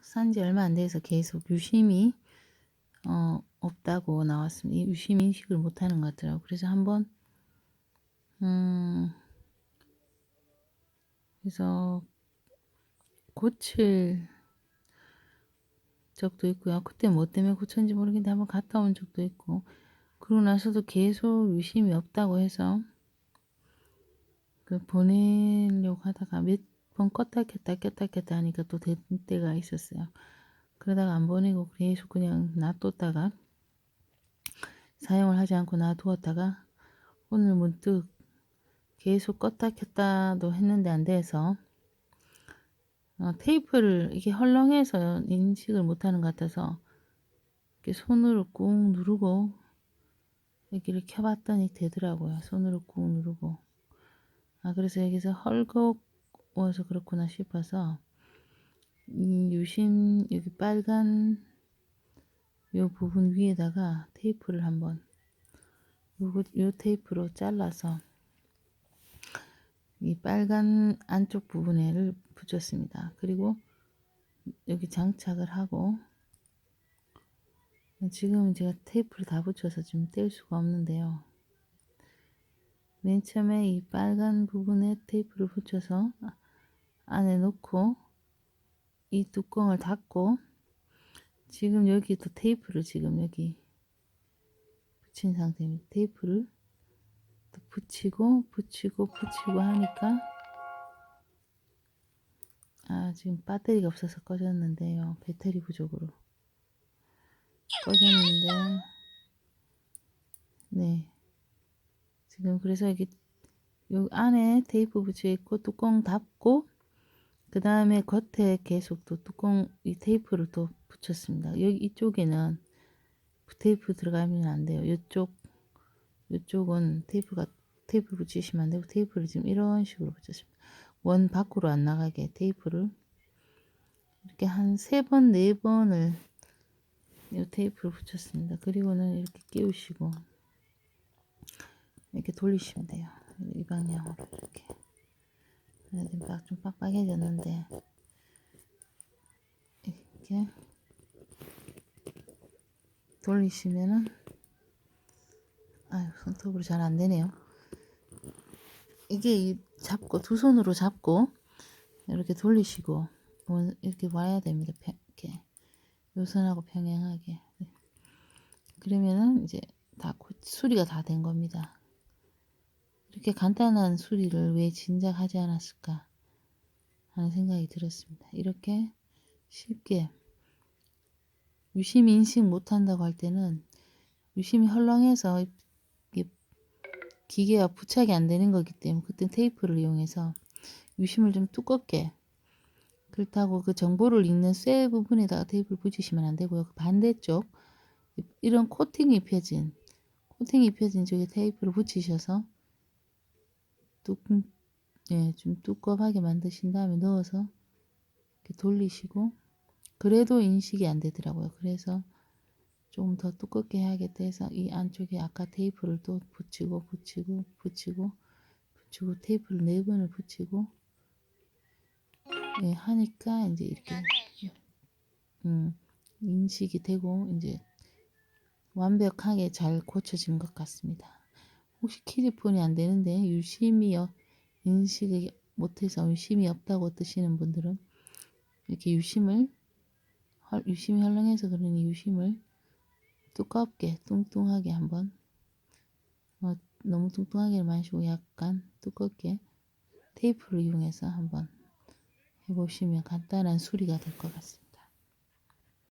산지 얼마 안 돼서 계속 유심히 어, 없다고 나왔습니다. 이 유심 인식을 못하는 것 같더라고요. 그래서 한번 음, 그래서 고칠 적도 있고요. 그때 뭐 때문에 고쳤는지 모르겠는데 한번 갔다 온 적도 있고 그러고 나서도 계속 유심이 없다고 해서 그 보내려고 하다가 몇 번 껐다 켰다 꼈다 켰다 하니까 또 될 때가 있었어요. 그러다가 안 보내고 계속 그냥 놔뒀다가 사용을 하지 않고 놔두었다가 오늘 문득 계속 껐다 켰다도 했는데 안 돼서 어, 테이프를 이게 헐렁해서 인식을 못하는 것 같아서 이렇게 손으로 꾹 누르고 여기를 켜봤더니 되더라고요. 손으로 꾹 누르고 아 그래서 여기서 헐 거워서 그렇구나 싶어서 이 유심 여기 빨간 요 부분 위에다가 테이프를 한번 요 테이프로 잘라서 이 빨간 안쪽 부분에를 붙였습니다. 그리고 여기 장착을 하고 지금 제가 테이프를 다 붙여서 지금 뗄 수가 없는데요. 맨 처음에 이 빨간 부분에 테이프를 붙여서 안에 놓고 이 뚜껑을 닫고 지금 여기 또 테이프를 지금 여기 붙인 상태입니다. 테이프를 또 붙이고 붙이고 붙이고 하니까 아 지금 배터리가 없어서 꺼졌는데요. 배터리 부족으로 꺼졌는데 네 지금 그래서 여기 요 안에 테이프 붙여 있고 뚜껑 닫고 그 다음에 겉에 계속 또 뚜껑 이 테이프를 또 붙였습니다. 여기 이쪽에는 테이프 들어가면 안 돼요. 이쪽 이쪽은 테이프가 테이프 붙이시면 안 되고 테이프를 지금 이런 식으로 붙였습니다. 원 밖으로 안 나가게 테이프를 이렇게 한 세 번, 네 번을 이 테이프를 붙였습니다. 그리고는 이렇게 끼우시고 이렇게 돌리시면 돼요. 이 방향으로 이렇게. 좀 빡빡해졌는데 이렇게 돌리시면은 아유 손톱으로 잘 안되네요. 이게 잡고 두 손으로 잡고 이렇게 돌리시고 이렇게 와야 됩니다. 이렇게 요선하고 평행하게. 네. 그러면은 이제 다 수리가 다 된 겁니다 이렇게 간단한 수리를 왜 진작 하지 않았을까 하는 생각이 들었습니다 이렇게 쉽게 유심히 인식 못한다고 할 때는 유심히 헐렁해서 기계가 부착이 안 되는 거기 때문에 그때 테이프를 이용해서 유심을 좀 두껍게 그렇다고 그 정보를 읽는 쇠 부분에다가 테이프를 붙이시면 안 되고요. 그 반대쪽 이런 코팅이 입혀진 코팅이 입혀진 쪽에 테이프를 붙이셔서 뚜, 예, 좀 두껍하게 만드신 다음에 넣어서 이렇게 돌리시고 그래도 인식이 안 되더라고요. 그래서 조금 더 두껍게 해야겠다 해서 이 안쪽에 아까 테이프를 또 붙이고 붙이고 붙이고 붙이고 테이프를 네 번을 붙이고 예, 하니까 이제 이렇게 음, 인식이 되고 이제 완벽하게 잘 고쳐진 것 같습니다. 혹시 키즈폰이 안 되는데 유심히 인식이 못해서 유심이 없다고 뜨시는 분들은 이렇게 유심을 유심히 헐렁해서 그러니 유심을 두껍게 뚱뚱하게 한번 어, 너무 뚱뚱하게 마시고 약간 두껍게 테이프를 이용해서 한번 해보시면 간단한 수리가 될 것 같습니다.